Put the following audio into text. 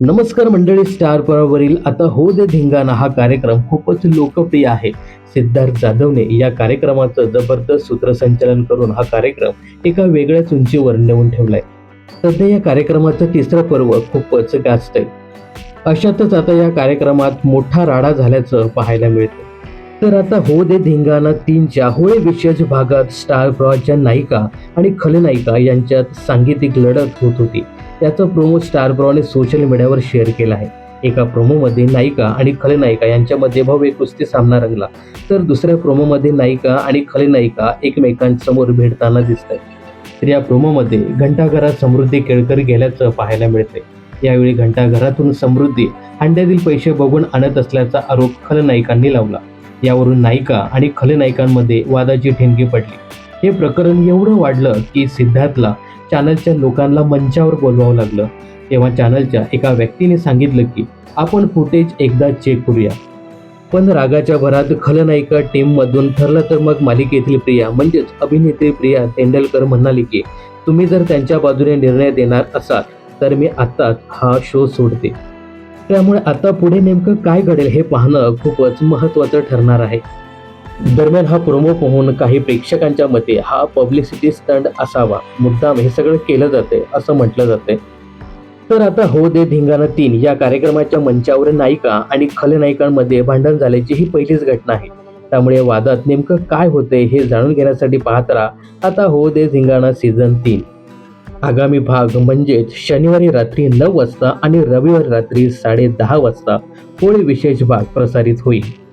नमस्कार मंडळी स्टार वरील आता हो दे धिंगाणा हा कार्यक्रम खूपच लोकप्रिय आहे. सिद्धार्थ जाधवने या कार्यक्रमाचं जबरदस्त सूत्रसंचालन करून हा कार्यक्रम एका वेगळ्याच उंचीवर नेऊन ठेवलाय. सध्या या कार्यक्रमाचं तिसरं पर्व खूपच गाजतंय. अशातच आता या कार्यक्रमात मोठा राडा झाल्याचं पाहायला मिळतं तर आता हो दे धिंगाणा तीनच्या होळी विशेष भागात स्टार प्रवासच्या नायिका आणि खलनायिका यांच्यात सांगीतिक लढत होत होती. त्याचा प्रोमो स्टार प्रॉने सोशल मीडियावर शेअर केला आहे. एका प्रोमोमध्ये नायिका आणि खलनायिका यांच्यामध्ये भव्य कुस्ती सामना रंगला. तर दुसऱ्या प्रोमोमध्ये नायिका आणि खलनायिका एकमेकांसमोर भेटताना दिसत आहेत तर या प्रोमोमध्ये घंटाघरात समृद्धी केळकर गेल्याचं पाहायला मिळते यावेळी घंटाघरातून समृद्धी अंड्यातील पैसे बघून आणत असल्याचा आरोप खलनायिकांनी लावला. यावरून नायिका आणि खलनायिकांमध्ये वादाची ठेणगी पडली. हे प्रकरण एवढं वाढलं की सिद्धार्थला चॅनलच्या लोकांना मंचावर बोलवावं लागलं. तेव्हा चॅनलच्या एका व्यक्तीने सांगितलं की आपण फुटेज एकदा चेक करूया. पण रागाच्या भरात खलनायिका टीममधून ठरलं तर मग मालिकेतील प्रिया म्हणजेच अभिनेत्री प्रिया तेंडलकर म्हणाली की तुम्ही जर त्यांच्या बाजूने निर्णय देणार असाल तर मी आत्ताच हा शो सोडते. त्यामुळे आता पुढे नेमकं काय घडेल हे पाहणं खूपच महत्त्वाचं ठरणार आहे. दरम्यान हा प्रोमो पाहून काही प्रेक्षकांच्या मते हा पब्लिसिटी स्टंट असावा. मुद्दाम हे सगळं केलं जाते असं म्हटलं जाते तर आता हो दे धिंगाणा तीन या कार्यक्रमाच्या मंचावर नायिका आणि खलनायिकांमध्ये भांडण झाल्याची ही पहिलीच घटना आहे. त्यामुळे वादात नेमकं काय होते हे जाणून घेण्यासाठी पाहत राहा. आता हो दे धिंगाणा सीझन तीन. आगामी भाग म्हणजेच शनिवारी रात्री नऊ वाजता आणि रविवारी रात्री साडे दहा वाजता होळी विशेष भाग प्रसारित होईल.